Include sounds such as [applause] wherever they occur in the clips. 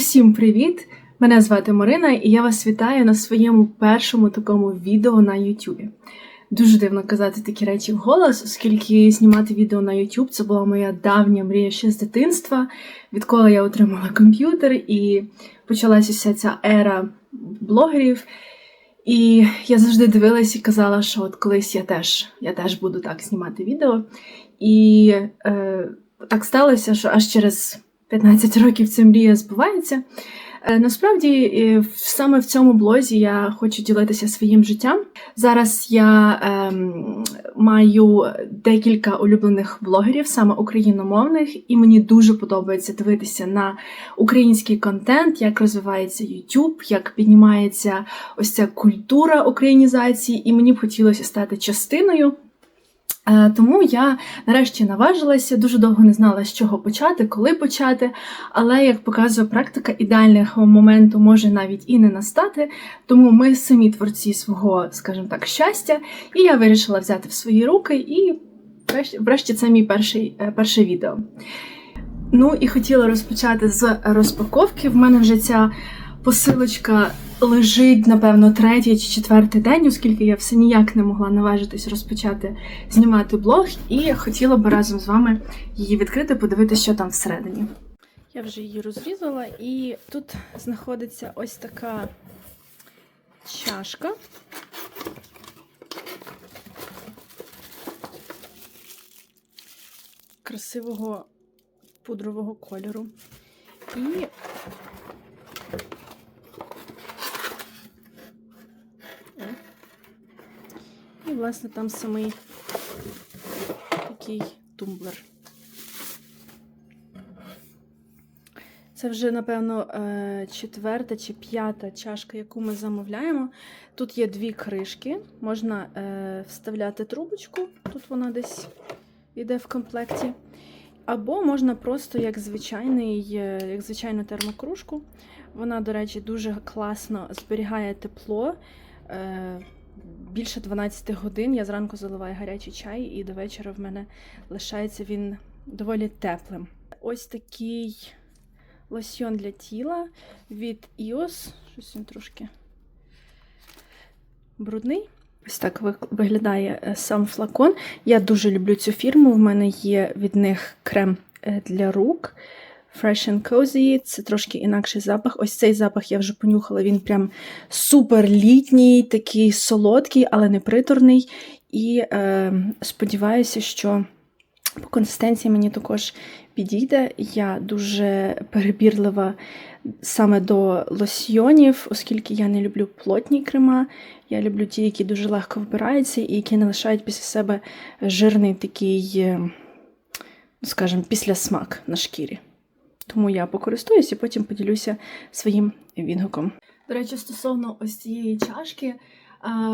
Усім привіт! Мене звати Марина, і я вас вітаю на своєму першому такому відео на YouTube. Дуже дивно казати такі речі вголос, оскільки знімати відео на YouTube це була моя давня мрія ще з дитинства, відколи я отримала комп'ютер і почалася вся ця ера блогерів. І я завжди дивилась і казала, що от колись я теж, я теж буду так знімати відео. І е, так сталося, що аж через 15 років ця мрія збувається. Е, Насправді, е, саме в цьому блозі я хочу ділитися своїм життям. Зараз я ем, маю декілька улюблених блогерів, саме україномовних, і мені дуже подобається дивитися на український контент, як розвивається YouTube, як піднімається ось ця культура українізації, і мені б хотілося стати частиною. Е, Тому я нарешті наважилася, дуже довго не знала, з чого почати, коли почати. Але як показує практика, ідеального моменту може навіть і не настати. Тому ми самі творці свого, скажімо так, щастя, і я вирішила взяти в свої руки, і врешті, це мій перший, е, перше відео. Ну і хотіла розпочати з розпаковки. В мене вже ця посилочка лежить, напевно, третій чи четвертий день, оскільки я все ніяк не могла наважитись розпочати знімати блог, і хотіла би разом з вами її відкрити, подивитися, що там всередині. Я вже її розрізала, і тут знаходиться ось така чашка. Красивого пудрового кольору. І власне, там самий такий тумблер. Це вже, напевно, е, четверта чи п'ята чашка, яку ми замовляємо. Тут є дві кришки, можна е, вставляти трубочку, тут вона десь йде в комплекті. Або можна просто як звичайний, е, як звичайну термокружку. Вона, до речі, дуже класно зберігає тепло. Більше 12 годин я зранку заливаю гарячий чай, і до вечора в мене лишається він доволі теплим. Ось такий лосьйон для тіла від EOS. Щось він трошки брудний. Ось так виглядає е, сам флакон. Я дуже люблю цю фірму. В мене є від них крем е, для рук. Fresh and Cozy, це трошки інакший запах. Ось цей запах я вже понюхала. Він прям супер літній, такий солодкий, але не приторний. І е, сподіваюся, що по консистенції мені також підійде. Я дуже перебірлива саме до лосьйонів, оскільки я не люблю плотні крема. Я люблю ті, які дуже легко вбираються і які не лишають після себе жирний такий, е, скажімо, післясмак на шкірі. Тому я покористуюсь і потім поділюся своїм відгуком. До речі, стосовно ось цієї чашки,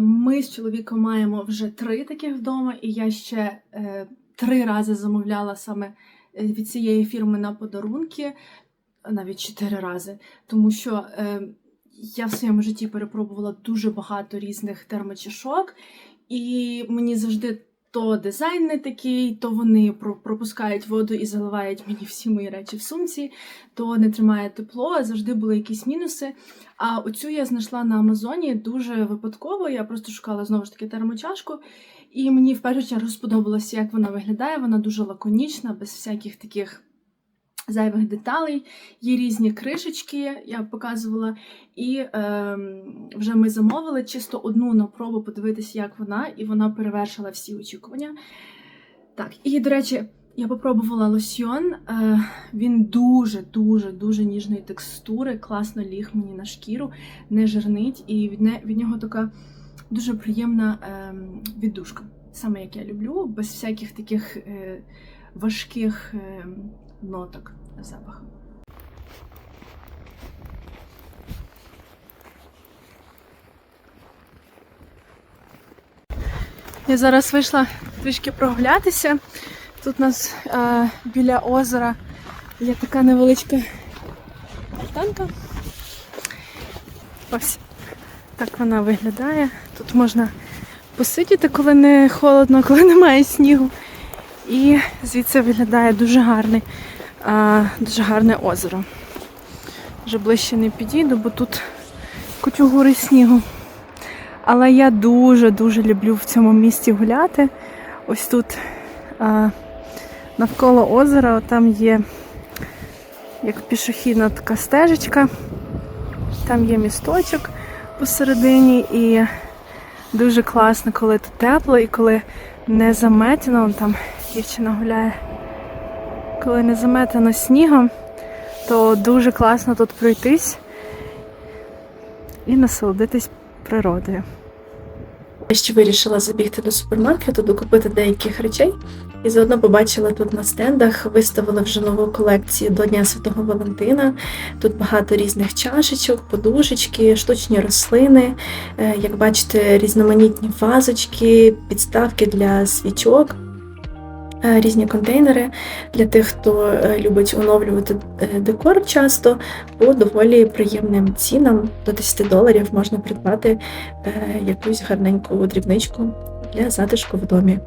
ми з чоловіком маємо вже три таких вдома, і я ще е, три рази замовляла саме е, від цієї фірми на подарунки, навіть чотири рази, тому що е, я в своєму житті перепробувала дуже багато різних термочашок, і мені завжди. То дизайн не такий, то вони про- пропускають воду і заливають мені всі мої речі в сумці, то не тримає тепло, завжди були якісь мінуси. А оцю я знайшла на Амазоні дуже випадково. Я просто шукала знову ж таки термочашку, і мені в першу чергу сподобалося, як вона виглядає. Вона дуже лаконічна, без всяких таких зайвих деталей. Є різні кришечки, я показувала. І ем, вже ми замовили чисто одну на пробу подивитися, як вона, і вона перевершила всі очікування. Так, і до речі. Я попробувала лосьйон. Е, він дуже, дуже, дуже ніжної текстури, класно ліг мені на шкіру, не жирнить, і від, не, від нього така дуже приємна е, віддушка. Саме як я люблю, без всяких таких е, важких е, ноток запаху. Я зараз вийшла трішки прогулятися. Тут у нас е, біля озера є така невеличка альтанка. Ось так вона виглядає. Тут можна посидіти, коли не холодно, коли немає снігу. І звідси виглядає дуже гарний, дуже гарне озеро. Вже ближче не підійду, бо тут кучугури снігу. Але я дуже-дуже люблю в цьому місті гуляти. Ось тут а, навколо озера там є як пішохідна така стежечка. Там є місточок посередині і дуже класно, коли тут тепло і коли не заметено, там дівчина гуляє, коли не заметено снігом, то дуже класно тут пройтись і насолодитись природою. Я ще вирішила забігти до супермаркету, докупити деяких речей. І заодно побачила тут на стендах, виставили вже нову колекцію до Дня Святого Валентина. Тут багато різних чашечок, подушечки, штучні рослини. Е, Як бачите, різноманітні вазочки, підставки для свічок. Е, Різні контейнери для тих, хто е, любить оновлювати е, декор часто, по доволі приємним цінам до 10 доларів можна придбати якусь гарненьку дрібничку для затишку в домі.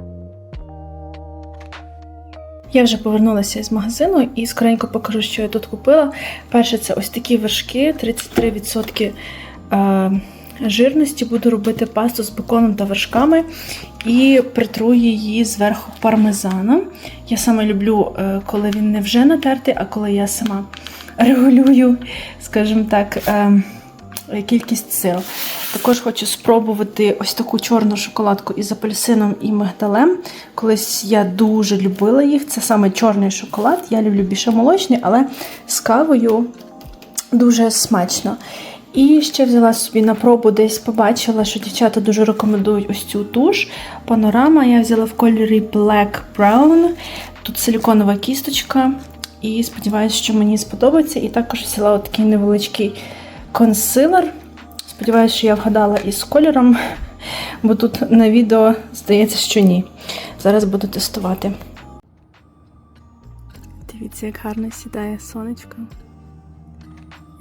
Я вже повернулася з магазину і скоренько покажу, що я тут купила. Перше, це ось такі вершки, 33% е, жирності. Буду робити пасту з беконом та вершками і притру її зверху пармезаном. Я саме люблю, е, коли він не вже натертий, а коли я сама регулюю, скажімо так, е, кількість сил. Також хочу спробувати ось таку чорну шоколадку із апельсином і мигдалем. Колись я дуже любила їх. Це саме чорний шоколад. Я люблю більше молочний, але з кавою дуже смачно. І ще взяла собі на пробу, десь побачила, що дівчата дуже рекомендують ось цю туш. Панорама я взяла в кольорі Black Brown. Тут силіконова кісточка. І сподіваюся, що мені сподобається. І також взяла такий невеличкий консилер. Сподіваюся, що я вгадала із кольором, бо тут на відео здається, що ні. Зараз буду тестувати. Дивіться, як гарно сідає сонечко.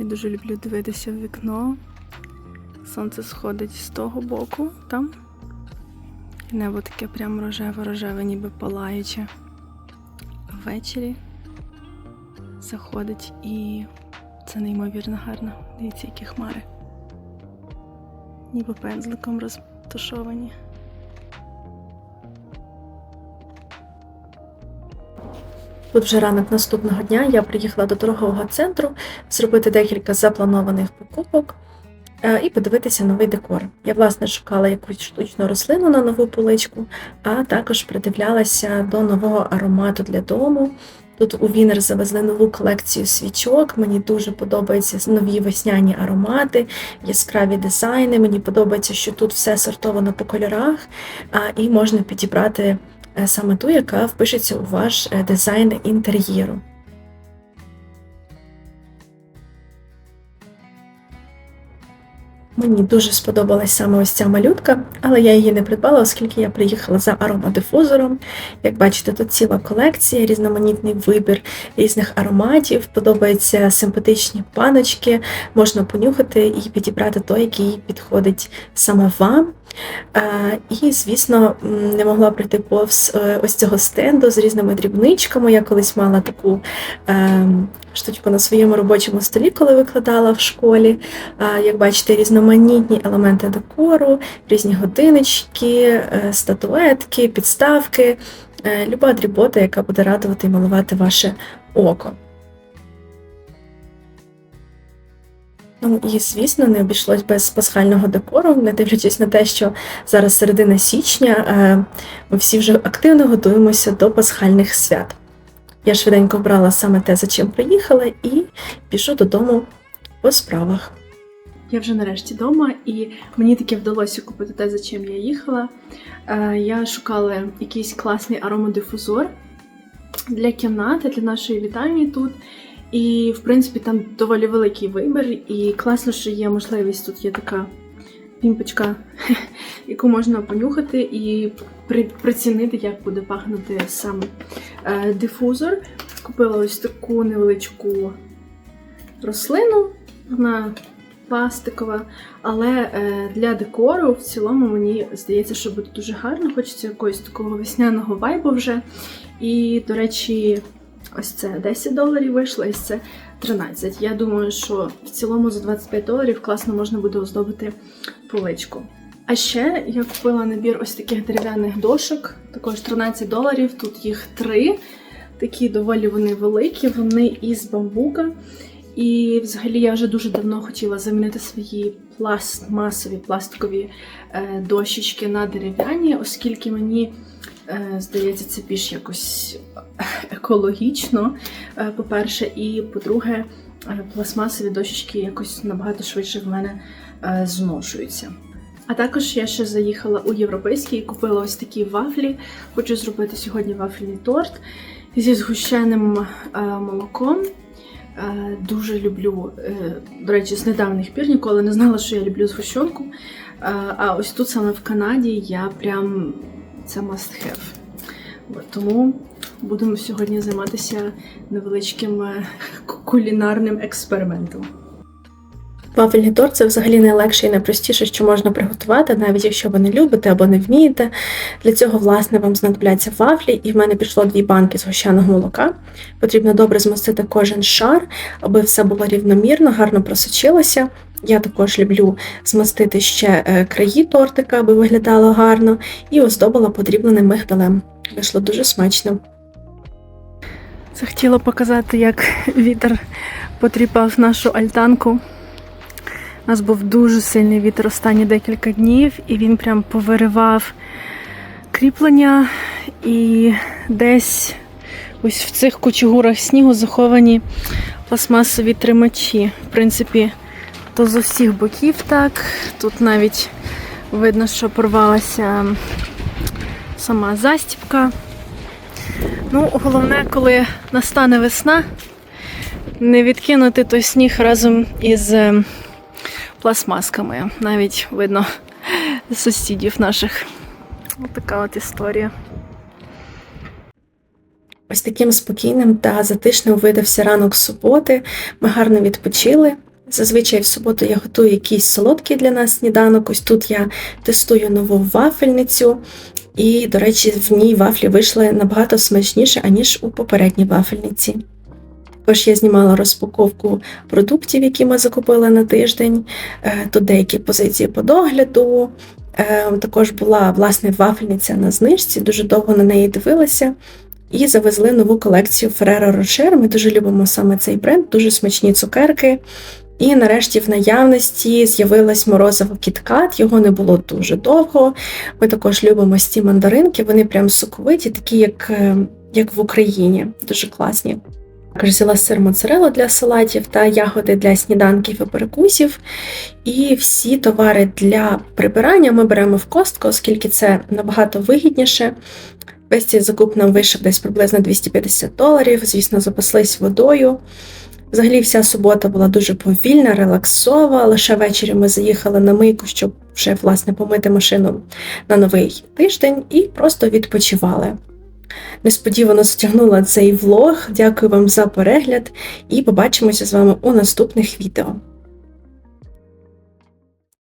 Я дуже люблю дивитися в вікно. Сонце сходить з того боку, там. І небо таке прям рожеве-рожеве, ніби палаюче. Ввечері заходить і це неймовірно гарно. Дивіться, які хмари. Ніби пензликом розташовані. Тут вже ранок наступного дня я приїхала до торгового центру зробити декілька запланованих покупок е, і подивитися новий декор. Я, власне, шукала якусь штучну рослину на нову поличку, а також придивлялася до нового аромату для дому. Тут у Вінер завезли нову колекцію свічок. Мені дуже подобаються нові весняні аромати, яскраві дизайни. Мені подобається, що тут все сортовано по кольорах, і можна підібрати саме ту, яка впишеться у ваш е, дизайн інтер'єру. Мені дуже сподобалась саме ось ця малютка, але я її не придбала, оскільки я приїхала за аромадифузором. Як бачите, тут ціла колекція, різноманітний вибір різних ароматів. Подобаються симпатичні паночки, можна понюхати і підібрати той, який підходить саме вам. Е, І, звісно, не могла прийти повз е, ось цього стенду з різними дрібничками. Я колись мала таку е, штучку на своєму робочому столі, коли викладала в школі. Як бачите, різноманітні елементи декору, різні годиночки, статуетки, підставки, люба дрібота, яка буде радувати і малувати ваше око. Ну і звісно, не обійшлось без пасхального декору, не дивлячись на те, що зараз середина січня, е, ми всі вже активно готуємося до пасхальних свят. Я швиденько вбрала саме те, за чим приїхала, і пішу додому по справах. Я вже нарешті вдома, і мені таки вдалося купити те, за чим я їхала. Е, Я шукала якийсь класний аромадифузор для кімнати, для нашої вітальні тут. І, в принципі, там доволі великий вибір, і класно, що є можливість. Тут є така пімпочка, [laughs] яку можна понюхати і при, прицінити, як буде пахнути саме е, дифузор. Купила ось таку невеличку рослину, вона пластикова, але е, для декору в цілому мені здається, що буде дуже гарно. Хочеться якогось такого весняного вайбу вже. І, до речі, Ось це 10 доларів вийшло, і це 13. Я думаю, що в цілому за 25 доларів класно можна буде оздобити поличку. А ще я купила набір ось таких дерев'яних дошок, також 13 доларів. Тут їх три. Такі доволі вони великі, вони із бамбука. І взагалі я вже дуже давно хотіла замінити свої пластмасові пластикові е, дощечки на дерев'яні, оскільки мені здається, це більш якось екологічно, е, по-перше, і по-друге, е, пластмасові дощечки якось набагато швидше в мене е, зношуються. А також я ще заїхала у європейський і купила ось такі вафлі. Хочу зробити сьогодні вафельний торт зі згущеним е, молоком. Е, Дуже люблю, е, до речі, з недавніх пір ніколи не знала, що я люблю згущенку. Е, А ось тут саме в Канаді я прям це must have. От, Тому будемо сьогодні займатися невеличким е, кулінарним експериментом. Вафельний торт це взагалі найлегше і найпростіше, що можна приготувати, навіть якщо ви не любите або не вмієте. Для цього, власне, вам знадобляться вафлі, і в мене пішло дві банки згущеного молока. Потрібно добре змастити кожен шар, аби все було рівномірно, гарно просочилося. Я також люблю змастити ще е, краї тортика, аби виглядало гарно, і оздобила подрібненим мигдалем. Вийшло дуже смачно. Захотіла показати, як вітер потріпав нашу альтанку. У нас був дуже сильний вітер останні декілька днів, і він прям повиривав кріплення. І десь ось в цих кучугурах снігу заховані пластмасові тримачі. В принципі, то з усіх боків так. Тут навіть видно, що порвалася сама застібка. Ну, головне, коли настане весна, не відкинути той сніг разом із е, пластмасками. Навіть видно сусідів наших. Ось така от історія. Ось таким спокійним та затишним видався ранок суботи. Ми гарно відпочили. Зазвичай в суботу я готую якийсь солодкий для нас сніданок. Ось тут я тестую нову вафельницю. І, до речі, в ній вафлі вийшли набагато смачніше, аніж у попередній вафельниці. Також я знімала розпаковку продуктів, які ми закупили на тиждень. Е, Тут деякі позиції по догляду. Е, Також була власне вафельниця на знижці, дуже довго на неї дивилася. І завезли нову колекцію Ferrero Rocher. Ми дуже любимо саме цей бренд, дуже смачні цукерки. І нарешті в наявності з'явилась морозиво кіткат, його не було дуже довго. Ми також любимо ці ці мандаринки, вони прям соковиті, такі, як, е, як в Україні, дуже класні. Також взяла сир моцарелла для салатів та ягоди для сніданків і перекусів. І всі товари для прибирання ми беремо в костку, оскільки це набагато вигідніше. Весь цей закуп нам вийшов десь приблизно 250 доларів. Звісно, запаслись водою. Взагалі, вся субота була дуже повільна, релаксова. Лише ввечері ми заїхали на мийку, щоб вже власне помити машину на новий тиждень і просто відпочивали. Несподівано затягнула цей влог. Дякую вам за перегляд і побачимося з вами у наступних відео.